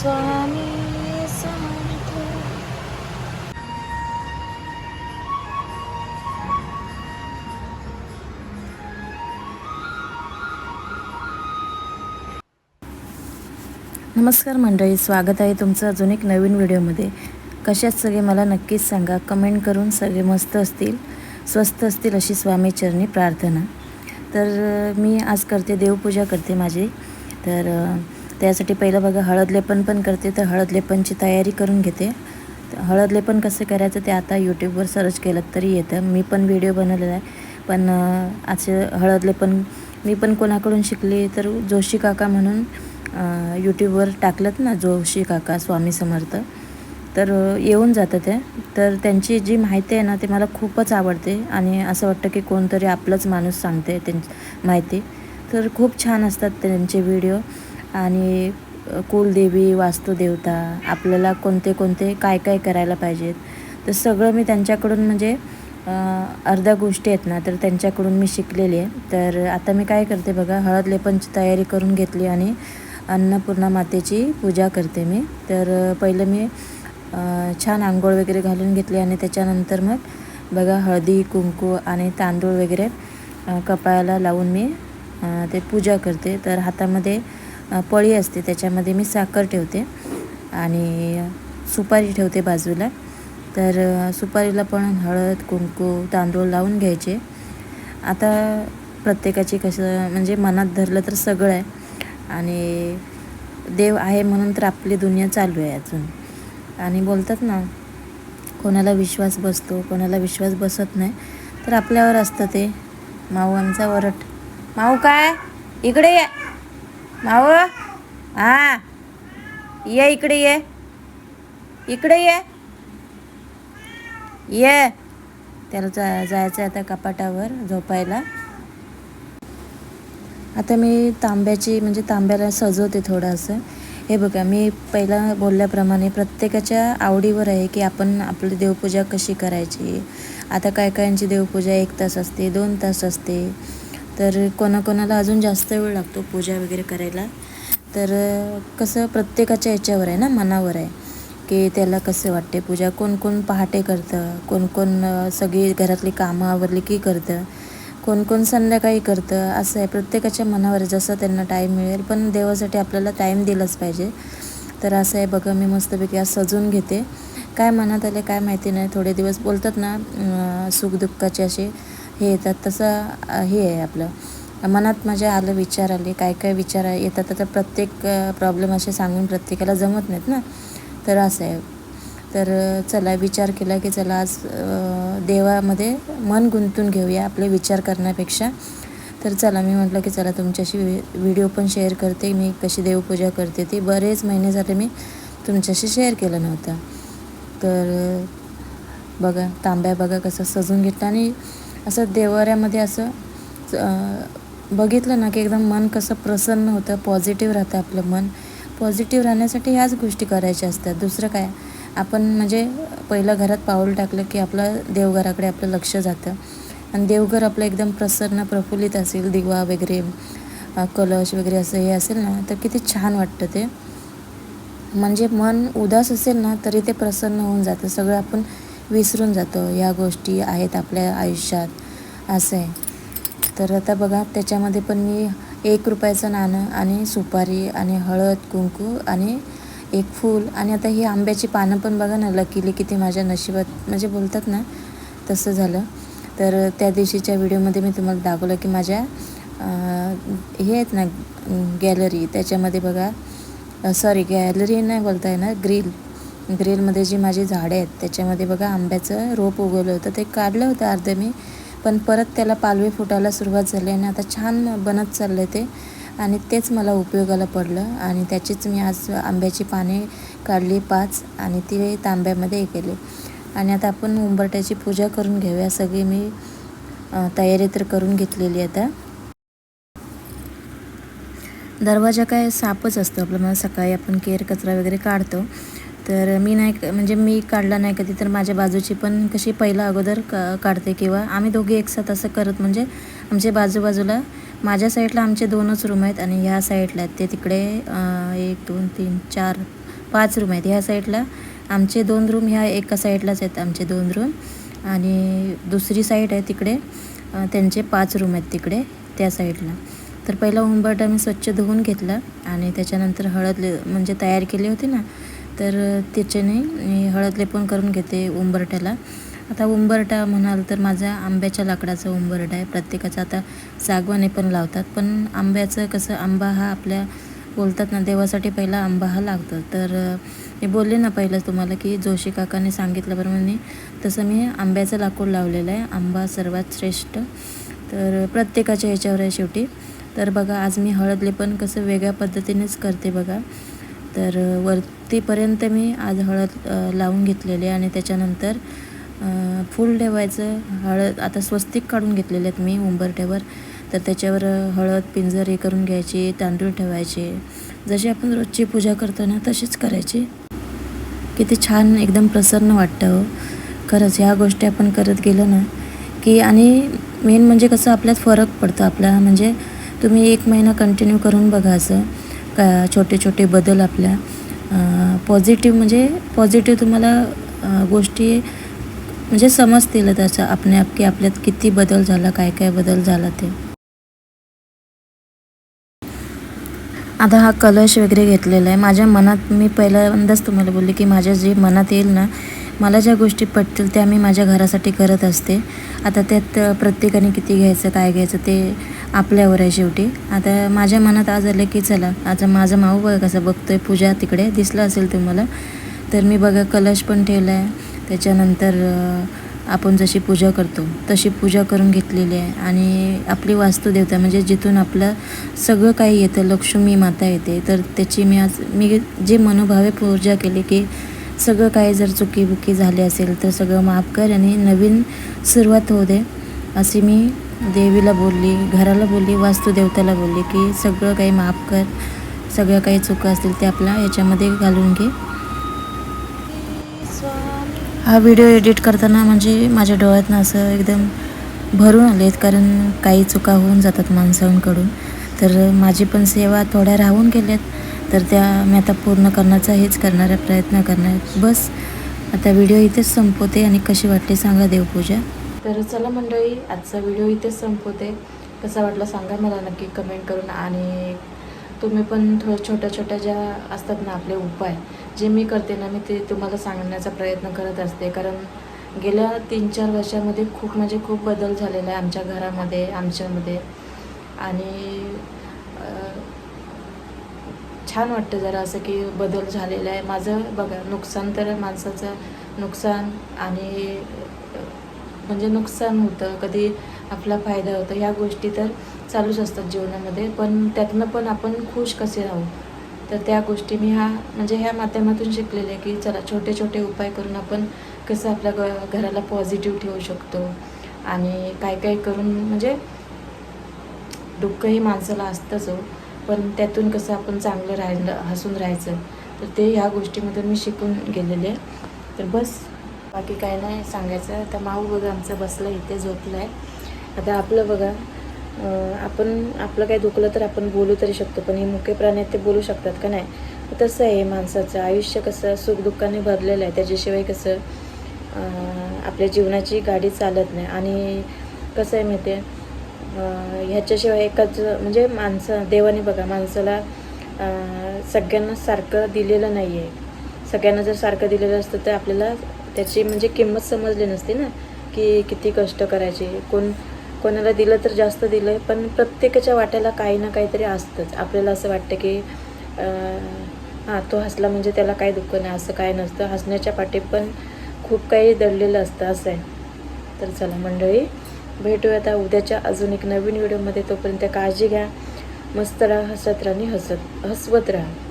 स्वामी समर्थ। नमस्कार मंडळी स्वागत आहे तुमचं अजून एक नवीन व्हिडिओमध्ये. कशात सगळे मला नक्कीच सांगा. कमेंट करून सगळे मस्त असतील स्वस्त असतील अशी स्वामीचरणी प्रार्थना. तर मी आज करते देवपूजा करते माझी. तर त्यासाठी पहिलं बघा हळद लेपन पण करते तर हळद लेपनची तयारी करून घेते. हळद लेपन कसं करायचं ते आता यूट्यूबवर सर्च केलं तरी येतं. मी पण व्हिडिओ बनवलेला आहे. पण असे हळद लेपन मी पण कोणाकडून शिकली तर जोशी काका म्हणून यूट्यूबवर टाकलं ना जोशी काका स्वामी समर्थ. तर येऊन जातं ते. तर त्यांची जी माहिती आहे ना ते मला खूपच आवडते. आणि असं वाटतं की कोणतरी आपलंच माणूस सांगते त्यांची माहिती. तर खूप छान असतात त्यांचे व्हिडिओ आणि कुलदेवी वास्तुदेवता आपल्याला कोणते कोणते काय काय करायला पाहिजेत. तर सगळं मी त्यांच्याकडून म्हणजे अर्ध्या गोष्टी आहेत ना तर त्यांच्याकडून मी शिकलेली आहे. तर आता मी काय करते बघा हळद लेपनची तयारी करून घेतली आणि अन्नपूर्णा मातेची पूजा करते मी. तर पहिलं मी छान आंघोळ वगैरे घालून घेतली आणि त्याच्यानंतर मग बघा हळदी कुंकू आणि तांदूळ वगैरे कपाळाला लावून मी ते पूजा करते. तर हातामध्ये पळी असते त्याच्यामध्ये मी साखर ठेवते आणि सुपारी ठेवते बाजूला. तर सुपारीला पण हळद कुंकू तांदूळ लावून घ्यायचे. आता प्रत्येकाची कसं म्हणजे मनात धरलं तर सगळं आहे आणि देव आहे म्हणून तर आपली दुनिया चालू आहे अजून. आणि बोलतात ना कोणाला विश्वास बसतो कोणाला विश्वास बसत नाही तर आपल्यावर असतं ते. माऊ आमचा वरट. माऊ काय? इकडे मावो? हा. ये इकडे ये. इकडे ये. ये. त्याला जा जायचं आहे आता कपाटावर झोपायला. आता मी तांब्याची म्हणजे तांब्याला सजवते थोडंसं. हे बघा मी पहिला बोलल्याप्रमाणे प्रत्येकाच्या आवडीवर आहे की आपण आपली देवपूजा कशी करायची? आता काय कायांची देवपूजा? एक तास असते दोन तास असते. तर कोणाकोणाला अजून जास्त वेळ लागतो पूजा वगैरे करायला. तर कसं प्रत्येकाच्या याच्यावर आहे ना मनावर आहे की त्याला कसं वाटते पूजा? कोण कोण पहाटे करतं? कोण कोण सगळी घरातली कामं आवरली की करतं? कोण कोण संध्याकाळी करतं? असं आहे. प्रत्येकाच्या मनावर जसं त्यांना टाईम मिळेल पण देवासाठी आपल्याला टाईम दिलाच पाहिजे. तर असं आहे. बघा मी मस्तपैकी आज सजून घेते. काय मनात आले काय माहिती नाही. थोडे दिवस बोलतात ना सुखदुःखाचे असे. हे येतात तसं हे आहे आपलं. मनात माझ्या आलं विचार आले काय काय विचार येतात आता प्रत्येक प्रॉब्लेम असे सांगून प्रत्येकाला जमत नाहीत ना. तर असं आहे. तर चला विचार केला की चला आज देवामध्ये मन गुंतून घेऊया आपले विचार करण्यापेक्षा. तर चला मी म्हटलं की चला तुमच्याशी व्हिडिओ पण शेअर करते. मी कशी देवपूजा करते ती. बरेच महिने झाले मी तुमच्याशी शेअर केलं नव्हतं. तर बघा तांब्या बघा कसं सजून घेतलं आणि असं देवाऱ्यामध्ये असं बघितलं ना की एकदम मन कसं प्रसन्न होतं पॉझिटिव्ह राहतं आपलं मन. पॉझिटिव्ह राहण्यासाठी ह्याच गोष्टी करायच्या असतात. दुसरं काय? आपण म्हणजे पहिलं घरात पाऊल टाकलं की आपलं देवघराकडे आपलं लक्ष जातं. आणि देवघर आपलं एकदम प्रसन्न प्रफुल्लित असेल दिवा वगैरे कलश वगैरे असं हे असेल ना तर किती छान वाटतं ते. म्हणजे मन उदास असेल ना तरी ते प्रसन्न होऊन जातं. सगळं आपण विसरून जातो. या गोष्टी आहेत आपल्या आयुष्यात. असं आहे. तर आता बघा त्याच्यामध्ये पण मी एक रुपयाचं नाणं आणि सुपारी आणि हळद कुंकू आणि एक फूल आणि आता ही आंब्याची पानं पण बघा ना लकीली किती माझ्या नशिबात म्हणजे बोलतात ना तसं झालं. तर त्या दिवशीच्या व्हिडिओमध्ये मी तुम्हाला दाखवलं की माझ्या हे आहेत ना गॅलरी त्याच्यामध्ये बघा सॉरी गॅलरी नाही बोलता येणार ग्रिल. ग्रिलमध्ये जी माझी झाडे आहेत त्याच्यामध्ये बघा आंब्याचं रोप उगवलं होतं. ते काढलं होतं अर्धं मी पण परत त्याला पालवी फुटायला सुरुवात झाली आणि आता छान बनत चाललं ते. आणि तेच मला उपयोगाला पडलं आणि त्याचीच मी आज आंब्याची पाने काढली पाच आणि ती तांब्यामध्ये हे केली. आणि आता आपण उंबरट्याची पूजा करून घेऊया. सगळी मी तयारी तर करून घेतलेली आता. दरवाजा काय सापच असतो आपलं. मला सकाळी आपण केर कचरा वगैरे काढतो. तर मी नाही म्हणजे मी काढला नाही कधी तर माझ्या बाजूची पण कशी पहिला अगोदर का काढते किंवा आम्ही दोघे एकसाथ असं करत म्हणजे आमच्या बाजूबाजूला माझ्या साईडला आमचे दोनच रूम आहेत आणि ह्या साईडला आहेत. ते तिकडे एक दोन तीन चार पाच रूम आहेत. ह्या साईडला आमचे दोन रूम ह्या एका साईडलाच आहेत आमचे दोन रूम आणि दुसरी साईड आहे तिकडे त्यांचे पाच रूम आहेत तिकडे त्या साईडला. तर पहिला उंबरटा मी स्वच्छ धुवून घेतला आणि त्याच्यानंतर हळद म्हणजे तयार केली होती ना तर त्याच्याने मी हळद लेपन करून घेते उंबरट्याला आता उंबरटा म्हणाल तर माझा आंब्याच्या लाकडाचा उंबरटा आहे. प्रत्येकाचा आता सागवाने पण लावतात. पण आंब्याचं कसं आंबा हा आपल्या बोलतात ना देवासाठी पहिला आंबा हा लागतो. तर मी बोलले ना पहिलं तुम्हाला की जोशी काकाने सांगितल्याप्रमाणे तसं मी आंब्याचं लाकूड लावलेलं आहे. आंबा सर्वात श्रेष्ठ. तर प्रत्येकाच्या ह्याच्यावर आहे शेवटी. तर बघा आज मी हळद लेपन कसं वेगळ्या पद्धतीनेच करते बघा. तर वरतीपर्यंत मी आज हळद लावून घेतलेली आणि त्याच्यानंतर फूल ठेवायचं हळद आता स्वस्तिक काढून घेतलेले आहेत मी उंबरठ्यावर तर त्याच्यावर हळद पिंजर हे करून घ्यायची तांदूळ ठेवायचे. जशी आपण रोजची पूजा करतो ना तशीच करायची. किती छान एकदम प्रसन्न वाटतं हो. खरंच ह्या गोष्टी आपण करत गेलो ना की आणि मेन म्हणजे कसं आपल्यात फरक पडतो आपला. म्हणजे तुम्ही एक महिना कंटिन्यू करून बघा असं. का छोटे छोटे बदल आपल्या पॉझिटिव्ह म्हणजे पॉझिटिव्ह तुम्हाला गोष्टी म्हणजे समजतील त्याचा आपणे की आपल्यात किती बदल झाला काय काय बदल झाला ते. आता हा कलश वगैरे घेतलेला आहे. माझ्या मनात मी पहिल्यांदाच तुम्हाला बोलले की माझ्या जे मनात येईल ना मला ज्या गोष्टी पटतील त्या मी माझ्या घरासाठी करत असते. आता त्यात प्रत्येकाने किती घ्यायचं काय घ्यायचं ते आपल्यावर आहे शेवटी. आता माझ्या मनात आज आलं की चला आता माझा माऊ बघा कसं बघतोय. पूजा तिकडे दिसलं असेल तुम्हाला तर मी बघा कलश पण ठेवला आहे. त्याच्यानंतर आपण जशी पूजा करतो तशी पूजा करून घेतलेली आहे. आणि आपली वास्तुदेवता म्हणजे जिथून आपलं सगळं काही येतं लक्ष्मी माता येते. तर त्याची मी आज मी जे मनोभावे पूजा केली की सगळं काही जर चुकीबुकी झाले झाली असेल तर सगळं माफ कर आणि नवीन सुरुवात होऊ दे. अशी मी देवीला बोलली घराला बोलली वास्तुदेवताला बोलली की सगळं काही माफ कर. सगळं काही चुका असतील ते आपल्या याच्यामध्ये घालून घे. हा व्हिडिओ एडिट करताना म्हणजे माझ्या डोळ्यातनं असं एकदम भरून आले आहेत कारण काही चुका होऊन जातात माणसांकडून. तर माझी पण सेवा थोड्या राहून गेल्यात. तर त्या मी आता पूर्ण करण्याचा हेच करणार आहे प्रयत्न करणार आहे. बस आता व्हिडिओ इथेच संपवते आणि कशी वाटते सांगा देवपूजा. तर चला मंडळी आजचा व्हिडिओ इथेच संपवते. कसा वाटला सांगा मला नक्की कमेंट करून. आणि तुम्ही पण थोडं छोट्या छोट्या ज्या असतात ना आपले उपाय जे मी करते ना मी ते तुम्हाला सांगण्याचा प्रयत्न करत असते. कारण गेल्या तीन चार वर्षामध्ये खूप म्हणजे खूप बदल झालेला आहे आमच्या घरामध्ये आमच्यामध्ये. आणि छान वाटतं जरा असं की बदल झालेला आहे. माझं बघा नुकसान तर माणसाचं नुकसान आणि म्हणजे नुकसान होतं. कधी आपला फायदा होतो. ह्या गोष्टी तर चालूच असतात जीवनामध्ये. पण त्यातनं पण आपण खुश कसे राहू? तर त्या गोष्टी मी हा म्हणजे ह्या माध्यमातून शिकलेले आहे की चला छोटे छोटे उपाय करून आपण कसं आपल्या घराला पॉझिटिव्ह ठेवू शकतो. आणि काय काय करून म्हणजे दुःखही माणसाला असतंच हो. पण त्यातून कसं आपण चांगलं राहिलं हसून राहायचं. तर ते ह्या गोष्टीमधून मी शिकून गेलेले तर बस. बाकी काय नाही सांगायचं. आता माऊ बघा आमचं बसलं इथे झोपलं आहे आता आपलं बघा आपण आपलं काही दुखलं तर आपण बोलू तरी शकतो पण हे मुख्य प्राणी आहेत ते बोलू शकतात का नाही? तसं आहे माणसाचं. आयुष्य कसं सुखदुःखाने भरलेलं आहे. त्याच्याशिवाय कसं आपल्या जीवनाची गाडी चालत नाही. आणि कसं आहे माहिती आहे? ह्याच्याशिवाय एकाच म्हणजे माणसं देवाने बघा माणसाला सगळ्यांना सारखं दिलेलं नाही आहे सगळ्यांना जर सारखं दिलेलं असतं तर आपल्याला त्याची म्हणजे किंमत समजली नसती ना की किती कष्ट करायचे. कोण कोणाला दिलं तर जास्त दिलं पण प्रत्येकाच्या वाट्याला काही ना काहीतरी असतंच. आपल्याला असं वाटतं की हां तो हसला म्हणजे त्याला काही दुःख नाही असं काय नसतं. हसण्याच्या पाठी पण खूप काही दडलेलं असतं असं आहे. तर चला मंडळी भेटूया आता उद्याच्या अजून एक नवीन व्हिडिओमध्ये. तोपर्यंत काळजी घ्या. मस्त राहा हसत राहा आणि हसत हसवत राहा.